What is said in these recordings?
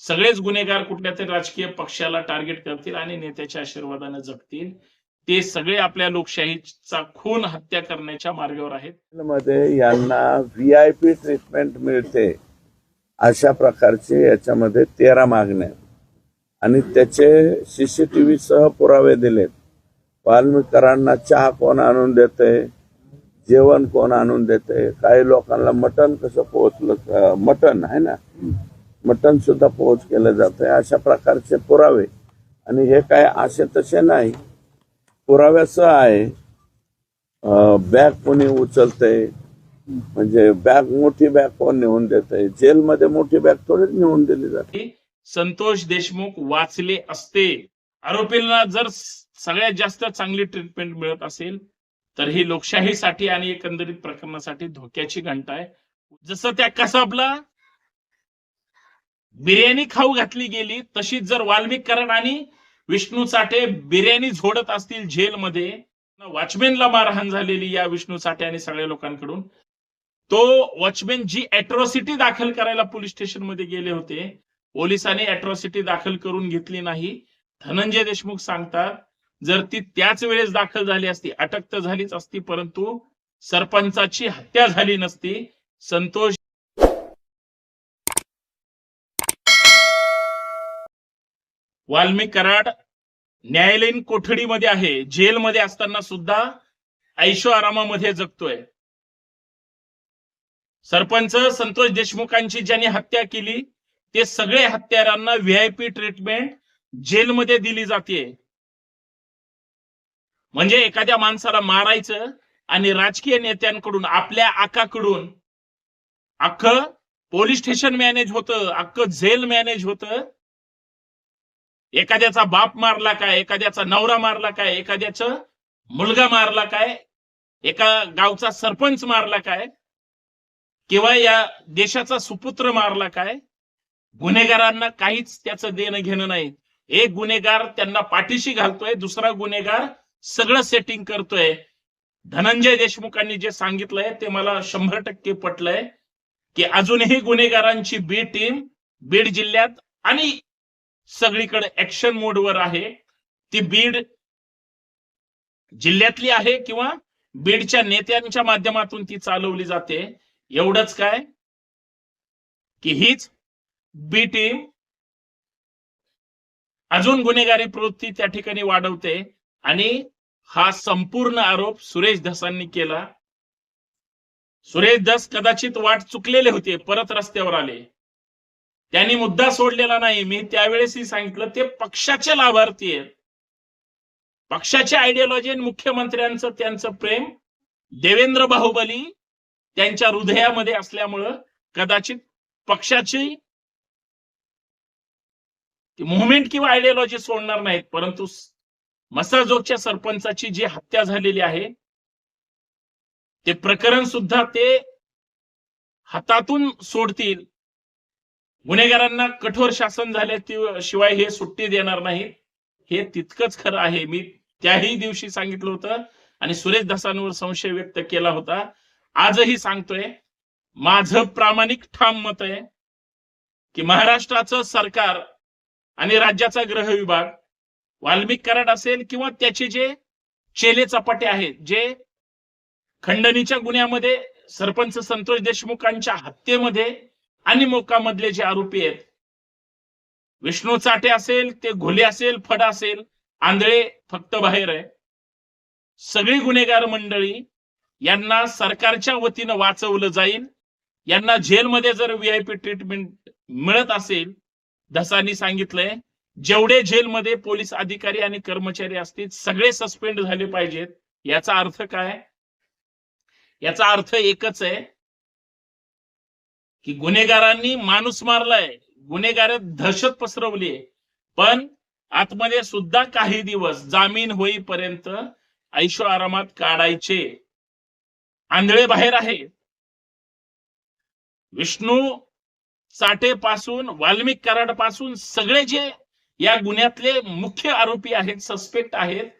सगळेच गुन्हेगार कुठल्या तरी राजकीय पक्षाला टार्गेट करतील आणि नेत्याच्या आशीर्वादाने जगतील. ते सगळे आपल्या लोकशाहीचा खून हत्या करण्याच्या मार्गावर आहेत. मध्ये यांना व्ही आय पी ट्रीटमेंट मिळते अशा प्रकारचे याच्यामध्ये तेरा मागण्या आहेत. आणि त्याचे सीसीटीव्ही सह पुरावे दिलेत. वाल्मिकरांना चहा कोण आणून देते? जेवण कोण आणून देते? काही लोकांना मटण कसं पोहोचलं? मटण आहे ना? मटण सुद्धा पोहोच केलं जातंय. अशा प्रकारचे पुरावे. आणि हे काय असे तसे नाही. पुराव्याचं आहे. बॅग कोणी उचलतंय. म्हणजे बॅग मोठी बॅग कोण नेऊन देतंय? जेलमध्ये मोठी बॅग थोडीच नेऊन दिली जाते. संतोष देशमुख वाचले असते. आरोपींना जर सगळ्यात जास्त चांगली ट्रीटमेंट मिळत असेल तर ही लोकशाहीसाठी आणि एकंदरीत प्रकरणासाठी धोक्याची घंटा आहे जसं त्या कसाबला बिर्याणी खाऊ घातली गेली तशीच जर वाल्मिक करण आणि विष्णू चाटे बिर्याणी झोडत असतील जेलमध्ये वॉचमॅनला मारहाण झालेली या विष्णू चाटे आणि सगळ्या लोकांकडून तो वॉचमॅन जी अॅट्रॉसिटी दाखल करायला पोलीस स्टेशनमध्ये गेले होते पोलिसांनी अॅट्रॉसिटी दाखल करून घेतली नाही. धनंजय देशमुख सांगतात जर ती त्याच वेळेस दाखल झाली असती अटक तर झालीच असती परंतु सरपंचाची हत्या झाली नसती संतोष वाल्मिक कराड न्यायालयीन कोठडीमध्ये आहे. जेलमध्ये असताना सुद्धा ऐशो आरामामध्ये जगतोय. सरपंच संतोष देशमुखांची ज्यांनी हत्या केली ते सगळे हत्यारांना व्हीआयपी ट्रीटमेंट जेलमध्ये दिली जाते. म्हणजे एखाद्या माणसाला मारायचं आणि राजकीय नेत्यांकडून आपल्या आकाकडून अख्खं पोलीस स्टेशन मॅनेज होतं अख्खं जेल मॅनेज होतं. एखाद्याचा बाप मारला काय एखाद्याचा नवरा मारला काय एखाद्याचा मुलगा मारला काय एका गावचा सरपंच मारला काय किंवा या देशाचा सुपुत्र मारला काय गुन्हेगारांना काहीच त्याचं देणं घेणं नाही. एक गुन्हेगार त्यांना पाठीशी घालतोय दुसरा गुन्हेगार सगळं सेटिंग करतोय. धनंजय देशमुखांनी जे सांगितलंय ते मला शंभर टक्के पटलंय की अजूनही गुन्हेगारांची बी टीम बीड जिल्ह्यात आणि सगळीकडे ऍक्शन मोडवर आहे. ती बीड जिल्ह्यातली आहे किंवा बीडच्या नेत्यांच्या माध्यमातून ती चालवली जाते. एवढंच काय? की हीच बी टीम अजून गुन्हेगारी प्रवृत्ती त्या ठिकाणी वाढवते. आणि हा संपूर्ण आरोप सुरेश धसांनी केला. सुरेश धस कदाचित वाट चुकलेले होते परत रस्त्यावर आले. त्यांनी मुद्दा सोडलेला नाही. मी त्यावेळेसही सांगितलं ते पक्षाचे लाभार्थी आहेत. पक्षाचे आयडियोलॉजी आणि मुख्यमंत्र्यांचं त्यांचं प्रेम देवेंद्र बाहुबली त्यांच्या हृदयामध्ये असल्यामुळं कदाचित पक्षाची मुवमेंट किंवा आयडियोलॉजी सोडणार नाहीत. परंतु मसाजोगच्या सरपंचाची जी हत्या झालेली आहे ते प्रकरण सुद्धा ते हातातून सोडतील. गुन्हेगारांना कठोर शासन झाल्या शिवाय हे सुट्टी देणार नाही. हे तितकंच खरं आहे. मी त्याही दिवशी सांगितलं होतं आणि सुरेश दासांवर संशय व्यक्त केला होता. आजही सांगतोय माझं प्रामाणिक ठाम मत आहे की महाराष्ट्राचं सरकार आणि राज्याचा गृह विभाग वाल्मिक कराड असेल किंवा त्याचे जे चेले चपाटे आहेत जे खंडणीच्या गुन्ह्यामध्ये सरपंच संतोष देशमुखांच्या हत्येमध्ये आणि मोकामधले जे आरोपी आहेत विष्णू चाटे असेल ते घोले असेल फड असेल आंधळे फक्त बाहेर आहे. सगळी गुन्हेगार मंडळी यांना सरकारच्या वतीनं वाचवलं जाईल. यांना जेलमध्ये जर व्हीआयपी ट्रीटमेंट मिळत असेल धसानी सांगितलंय जेवढे जेलमध्ये पोलीस अधिकारी आणि कर्मचारी असतील सगळे सस्पेंड झाले पाहिजेत. याचा अर्थ काय? याचा अर्थ एकच आहे की गुन्हेगारांनी माणूस मारलाय. गुन्हेगार दहशत पसरवली पण आतमध्ये सुद्धा काही दिवस जामीन होईपर्यंत ऐशो आरामात काढायचे. आंधळे बाहेर आहे विष्णू चाटे पासून वाल्मिक कराडपासून सगळे जे या गुन्ह्यातले मुख्य आरोपी आहेत सस्पेक्ट आहेत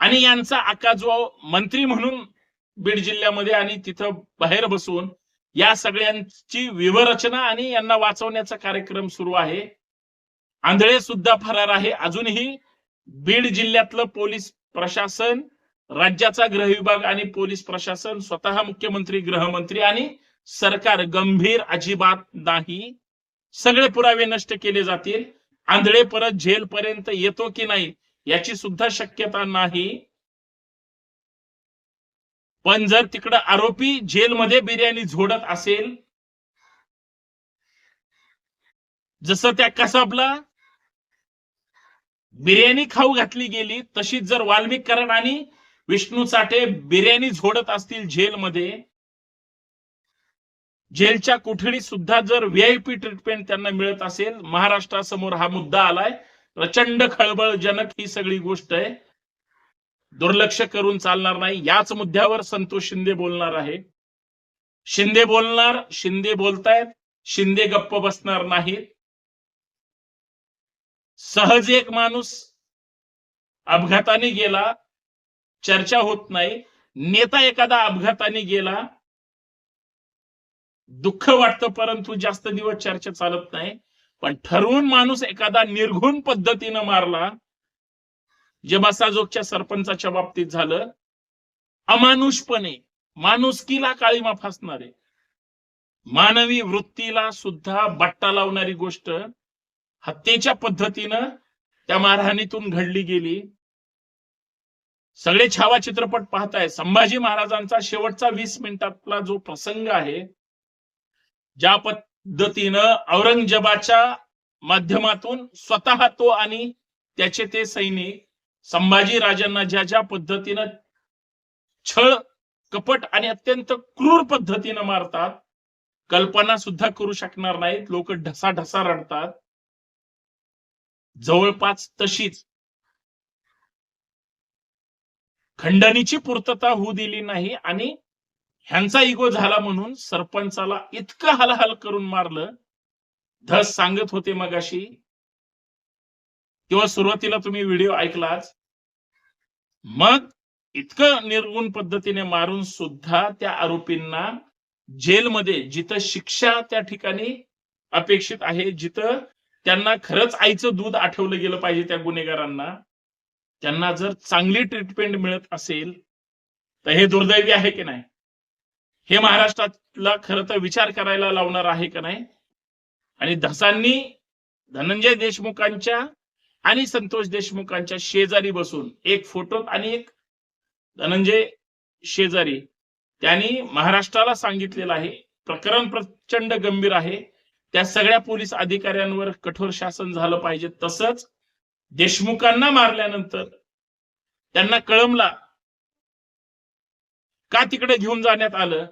आणि यांचा आका जो मंत्री म्हणून बीड जिल्ह्यामध्ये आणि तिथं बाहेर बसून या सगळ्यांची विवरचना आणि यांना वाचवण्याचा कार्यक्रम सुरू आहे. आंधळे सुद्धा फरार आहे. अजूनही बीड जिल्ह्यातलं पोलीस प्रशासन राज्याचा गृह विभाग आणि पोलीस प्रशासन स्वतः मुख्यमंत्री गृहमंत्री आणि सरकार गंभीर अजिबात नाही. सगळे पुरावे नष्ट केले जातील. आंधळे परत झेलपर्यंत येतो की नाही याची सुद्धा शक्यता नाही. पण जर तिकडं आरोपी जेलमध्ये बिर्याणी झोडत असेल जसं त्या कसाबला बिर्याणी खाऊ घातली गेली तशीच जर वाल्मिकरण आणि विष्णू चाटे बिर्याणी झोडत असतील जेलमध्ये जेलच्या कोठडीत सुद्धा जर व्हीआयपी ट्रीटमेंट त्यांना मिळत असेल महाराष्ट्रासमोर हा मुद्दा आलाय. प्रचंड खळबळजनक ही सगळी गोष्ट आहे. दुर्लक्ष करून चालणार नाही. याच मुद्द्यावर संतोष शिंदे बोलणार आहे. शिंदे बोलणार शिंदे बोलतायत शिंदे गप्प बसणार नाहीत. सहज एक माणूस अपघाताने गेला चर्चा होत नाही. नेता एखादा अपघाताने गेला दुःख वाटतं परंतु जास्त दिवस चर्चा चालत नाही. पण ठरवून माणूस एखादा निर्घुण पद्धतीनं मारला जे मसाजोगच्या सरपंचाच्या बाबतीत झालं अमानुषपणे माणुसकीला काळीमा फासणारे मानवी वृत्तीला सुद्धा बट्टा लावणारी गोष्ट हत्येच्या पद्धतीनं त्या मारहाणीतून घडली गेली. सगळे छावा चित्रपट पाहताय. संभाजी महाराजांचा शेवटचा वीस मिनिटातला जो प्रसंग आहे ज्या पद्धतीनं औरंगजेबाच्या माध्यमातून स्वतः तो आणि त्याचे ते सैनिक संभाजी राजांना ज्या ज्या पद्धतीनं छळ कपट आणि अत्यंत क्रूर पद्धतीनं मारतात कल्पना सुद्धा करू शकणार नाहीत. लोक ढसा ढसा रडतात. जवळपास तशीच खंडणीची पूर्तता होऊ दिली नाही आणि ह्यांचा इगो झाला म्हणून सरपंचाला इतकं हलहल करून मारलं. धस सांगत होते मगाशी. किंवा सुरुवातीला तुम्ही व्हिडिओ ऐकलाच मग इतकं निर्गुण पद्धतीने मारून सुद्धा त्या आरोपींना जेलमध्ये जिथं शिक्षा त्या ठिकाणी अपेक्षित आहे जिथं त्यांना खरंच आईचं दूध आठवलं गेलं पाहिजे त्या गुन्हेगारांना त्यांना जर चांगली ट्रीटमेंट मिळत असेल तर हे दुर्दैवी आहे की नाही? हे महाराष्ट्रातला खरं तर विचार करायला लावणार आहे का नाही? आणि धसांनी धनंजय देशमुखांच्या आणि संतोष देशमुखांच्या शेजारी बसून एक फोटो आणि एक धनंजय शेजारी त्यांनी महाराष्ट्राला सांगितलेलं आहे. प्रकरण प्रचंड गंभीर आहे. त्या सगळ्या पोलीस अधिकाऱ्यांवर कठोर शासन झालं पाहिजे. तसंच देशमुखांना मारल्यानंतर त्यांना कळमला का तिकडे घेऊन जाण्यात आलं?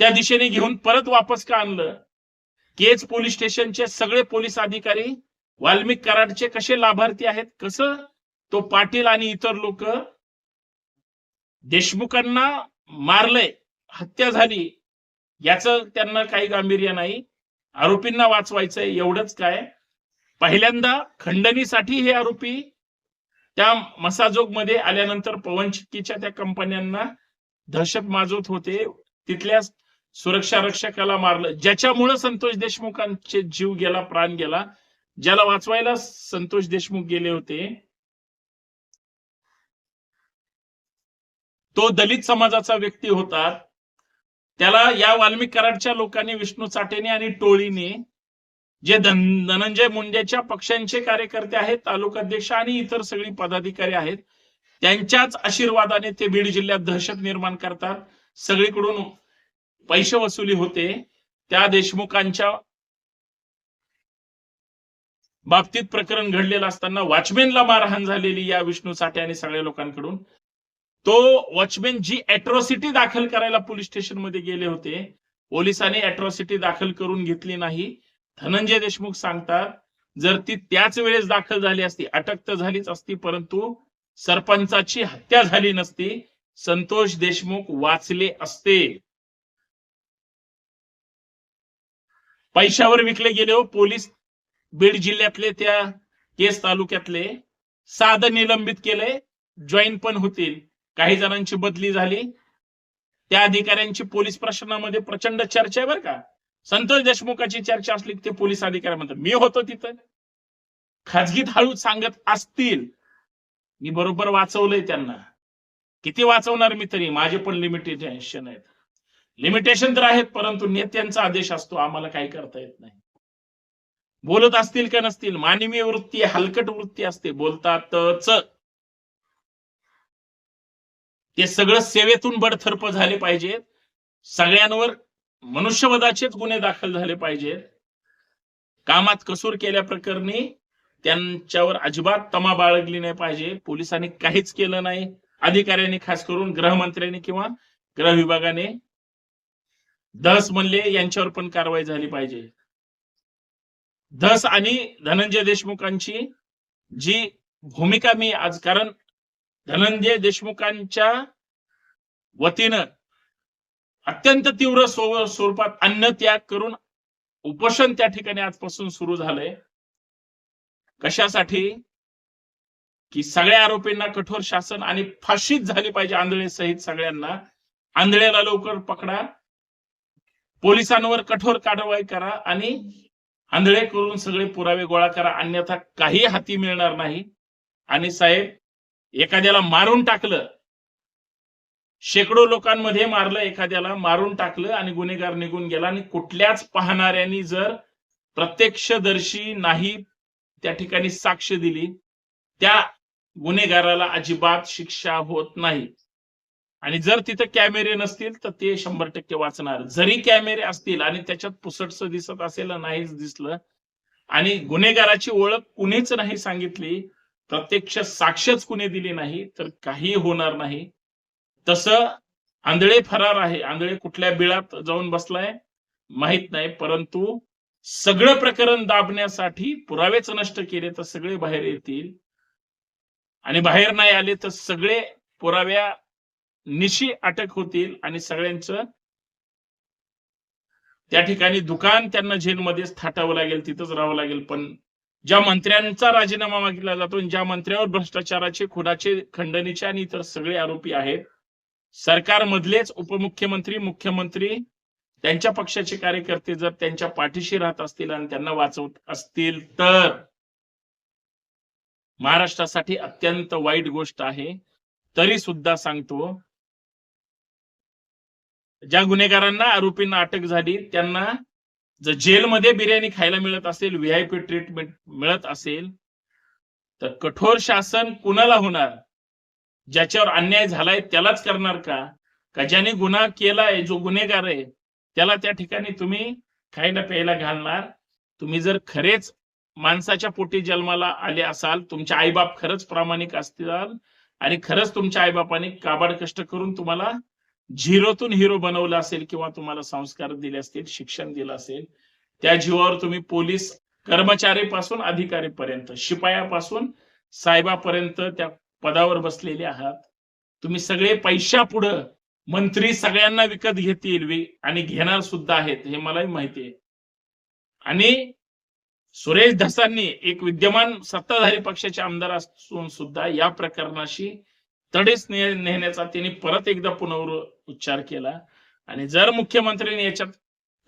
त्या दिशेने घेऊन परत वापस का आणलं? केज पोलीस स्टेशनचे सगळे पोलीस अधिकारी वाल्मिक कराडचे कसे लाभार्थी आहेत कसं तो पाटील आणि इतर लोक देशमुखांना मारलंय हत्या झाली याच त्यांना काही गांभीर्य नाही. आरोपींना वाचवायचंय एवढंच काय. पहिल्यांदा खंडणीसाठी हे आरोपी त्या मसाजोगमध्ये आल्यानंतर पवन चिक्कीच्या त्या कंपन्यांना दहशत माजवत होते. तिथल्या सुरक्षा रक्षकाला मारलं. ज्याच्यामुळं संतोष देशमुखांचे जीव गेला प्राण गेला ज्याला वाचवायला संतोष देशमुख गेले होते तो दलित समाजाचा व्यक्ती होता. त्याला या वाल्मिक कराडच्या लोकांनी विष्णू चाटेने आणि टोळीने जे धन- धनंजय मुंडेच्या पक्षांचे कार्यकर्ते आहेत तालुकाध्यक्ष आणि इतर सगळी पदाधिकारी आहेत त्यांच्याच आशीर्वादाने ते बीड जिल्ह्यात दहशत निर्माण करतात. सगळीकडून पैसे वसुली होते त्या देशमुखांच्या बाबतीत प्रकरण घडलेलं असताना वॉचमॅनला मारहाण झालेली या विष्णू साठे आणि सगळ्या लोकांकडून. तो वॉचमॅन जी अॅट्रॉसिटी दाखल करायला पोलीस स्टेशनमध्ये गेले होते पोलिसांनी अॅट्रॉसिटी दाखल करून घेतली नाही. धनंजय देशमुख सांगतात जर ती त्याच वेळेस दाखल झाली असती अटक तर झालीच असती परंतु सरपंचाची हत्या झाली नसती संतोष देशमुख वाचले असते. पैशावर विकले गेले हो पोलीस. बीड जिल्ह्यातले त्या केस तालुक्यातले साधं निलंबित केले जॉईन पण होतील. काही जणांची बदली झाली. त्या अधिकाऱ्यांची पोलीस प्रशासनामध्ये प्रचंड चर्चा आहे बरं का. संतोष देशमुखाची चर्चा असली की ते पोलीस अधिकारी म्हणतात मी होतो तिथं. खाजगीत हळू सांगत असतील. मी बरोबर वाचवलंय त्यांना. किती वाचवणार मी तरी? माझे पण लिमिटेशन आहेत. लिमिटेशन तर आहेत परंतु नेत्यांचा आदेश असतो आम्हाला काही करता येत नाही. बोलत असतील का नसतील मानवीय वृत्ती हलकट वृत्ती असते बोलतातच. ते सगळं सेवेतून बडथर्प झाले पाहिजेत. सगळ्यांवर मनुष्यवधाचेच गुन्हे दाखल झाले पाहिजेत. कामात कसूर केल्या प्रकरणी त्यांच्यावर अजिबात तमा बाळगली नाही पाहिजे. पोलिसांनी काहीच केलं नाही. अधिकाऱ्यांनी खास करून गृहमंत्र्यांनी किंवा गृह विभागाने धस म्हणले यांच्यावर पण कारवाई झाली पाहिजे. धस आणि धनंजय देशमुखांची जी भूमिका मी आज कारण धनंजय देशमुखांच्या वतीनं अत्यंत तीव्र स्वरूपात अन्न त्याग करून उपोषण त्या ठिकाणी आजपासून सुरू झालंय. कशासाठी? की सगळ्या आरोपींना कठोर शासन आणि फाशीच झाली पाहिजे आंधळे सहित सगळ्यांना. आंधळ्याला लवकर पकडा. पोलिसांवर कठोर कारवाई करा आणि आंधळे करून सगळे पुरावे गोळा करा. अन्यथा काही हाती मिळणार नाही. आणि साहेब एखाद्याला मारून टाकलं शेकडो लोकांमध्ये मारलं एखाद्याला मारून टाकलं आणि गुन्हेगार निघून गेला आणि कुठल्याच पाहणाऱ्यांनी जर प्रत्यक्षदर्शी नाही त्या ठिकाणी साक्ष दिली त्या गुन्हेगाराला अजिबात शिक्षा होत नाही. आणि जर तिथं कॅमेरे नसतील तर ते शंभर टक्के वाचणार. जरी कॅमेरे असतील आणि त्याच्यात पुसटस दिसत असेल नाहीच दिसलं आणि गुन्हेगाराची ओळख कुणीच नाही सांगितली प्रत्यक्ष साक्षच कुणी दिली नाही तर काही होणार नाही. तसं आंधळे फरार आहे. आंधळे कुठल्या बिळात जाऊन बसलाय माहीत नाही. परंतु सगळं प्रकरण दाबण्यासाठी पुरावेच नष्ट केले तर सगळे बाहेर येतील. आणि बाहेर नाही आले तर सगळे पुराव्या निशी अटक होतील आणि सगळ्यांचं त्या ठिकाणी दुकान त्यांना जेलमध्येच थाटावं लागेल तिथंच राहावं लागेल. पण ज्या मंत्र्यांचा राजीनामा मागितला जातो ज्या मंत्र्यावर भ्रष्टाचाराचे खुनाचे खंडणीचे आणि इतर सगळे आरोपी आहेत सरकारमधलेच उपमुख्यमंत्री मुख्यमंत्री त्यांच्या पक्षाचे कार्यकर्ते जर त्यांच्या पाठीशी राहत असतील आणि त्यांना वाचवत असतील तर महाराष्ट्रासाठी अत्यंत वाईट गोष्ट आहे. तरी सुद्धा सांगतो ज्या गुन्हेगारांना आरोपींना अटक झाली त्यांना जर जेलमध्ये बिर्याणी खायला मिळत असेल व्हीआयपी ट्रीटमेंट मिळत असेल तर कठोर शासन कुणाला होणार? ज्याच्यावर अन्याय झालाय त्यालाच करणार का? का ज्याने गुन्हा केलाय जो गुन्हेगार आहे त्याला त्या ठिकाणी तुम्ही खायला प्यायला घालणार? तुम्ही जर खरेच माणसाच्या पोटी जन्माला आले असाल तुमचे आईबाप खरंच प्रामाणिक असतील आणि खरंच तुमच्या आईबापाने काबाड कष्ट करून तुम्हाला झिरोतून हिरो बनवला असेल किंवा तुम्हाला संस्कार दिले असतील शिक्षण दिलं असेल त्या जीवावर तुम्ही पोलीस कर्मचारी पासून अधिकारी पर्यंत शिपायापासून साहेबापर्यंत त्या पदावर बसलेले आहात. तुम्ही सगळे पैशा पुढं मंत्री सगळ्यांना विकत घेतील आणि घेणार सुद्धा आहेत हे मलाही माहिती आहे. आणि सुरेश धसांनी एक विद्यमान सत्ताधारी पक्षाचे आमदार असून सुद्धा या प्रकरणाशी तडेच नेण्याचा त्यांनी परत एकदा उच्चार केला. आणि जर मुख्यमंत्र्यांनी याच्यात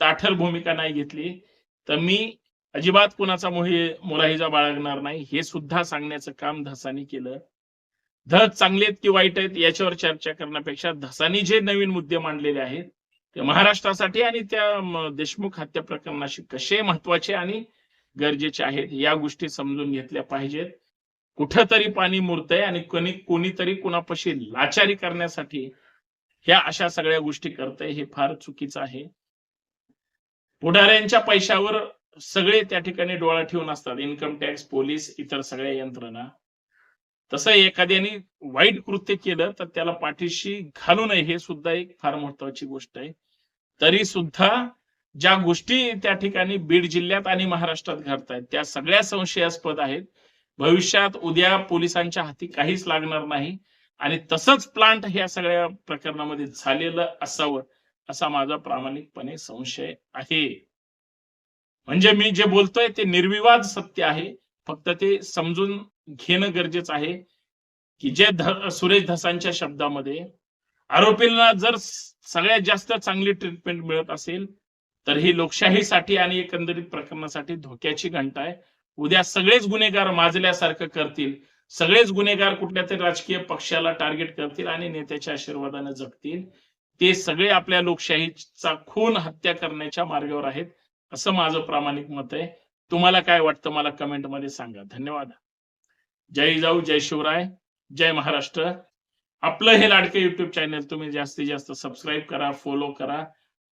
ताठर भूमिका नाही घेतली तर मी अजिबात कुणाचा मोही मुलाहिजा बाळगणार नाही. हे सुद्धा सांगण्याचं काम धसानी केलं. धस चांगले आहेत की वाईट आहेत याच्यावर चर्चा करण्यापेक्षा धसानी जे नवीन मुद्दे मांडलेले आहेत ते महाराष्ट्रासाठी आणि त्या देशमुख हत्या प्रकरणाशी कसे महत्त्वाचे आणि गरजेचे आहेत या गोष्टी समजून घेतल्या पाहिजेत. कुठंतरी पाणी मुरतंय आणि कोणी कोणीतरी कुणापाशी लाचारी करण्यासाठी ह्या अशा सगळ्या गोष्टी करते हे फार चुकीचं आहे. पुढाऱ्यांच्या पैशावर सगळे त्या ठिकाणी डोळा ठेवून असतात. इन्कम टॅक्स पोलीस इतर सगळ्या यंत्रणा. तसं एखाद्याने वाईट कृत्य केलं तर त्याला पाठीशी घालू नये. हे सुद्धा एक फार महत्वाची गोष्ट आहे. तरी सुद्धा ज्या गोष्टी त्या ठिकाणी बीड जिल्ह्यात आणि महाराष्ट्रात घडतायत त्या सगळ्या संशयास्पद आहेत. भविष्यात उद्या पोलिसांच्या हाती काहीच लागणार नाही. आणि तसंच प्लांट ह्या सगळ्या प्रकरणामध्ये झालेलं असावं असा माझा प्रामाणिकपणे संशय आहे. म्हणजे मी जे बोलतोय ते निर्विवाद सत्य आहे फक्त ते समजून घेणं गरजेचं आहे की जे ध- सुरेश धसांच्या शब्दामध्ये आरोपींना जर सगळ्यात जास्त चांगली ट्रीटमेंट मिळत असेल तर ही लोकशाहीसाठी आणि एकंदरीत प्रकरणासाठी धोक्याची घंटा आहे उद्या सगळेच गुन्हेगार माजल्यासारखं करतील. सगळेच गुन्हेगार कुठल्या तरी राजकीय पक्षाला टार्गेट करतील आणि नेत्याच्या आशीर्वादाने जगतील. ते सगळे आपल्या लोकशाहीचा खून हत्या करण्याच्या मार्गावर आहेत असं माझं प्रामाणिक मत आहे. तुम्हाला काय वाटतं मला कमेंटमध्ये सांगा. धन्यवाद. जय जाऊ जय शिवराय जय महाराष्ट्र. आपलं हे लाडके युट्यूब चॅनल तुम्ही जास्तीत जास्त सबस्क्राईब करा फॉलो करा.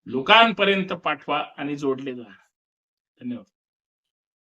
लोकांपर्यंत पाठवा आणि जोडले जा. धन्यवाद.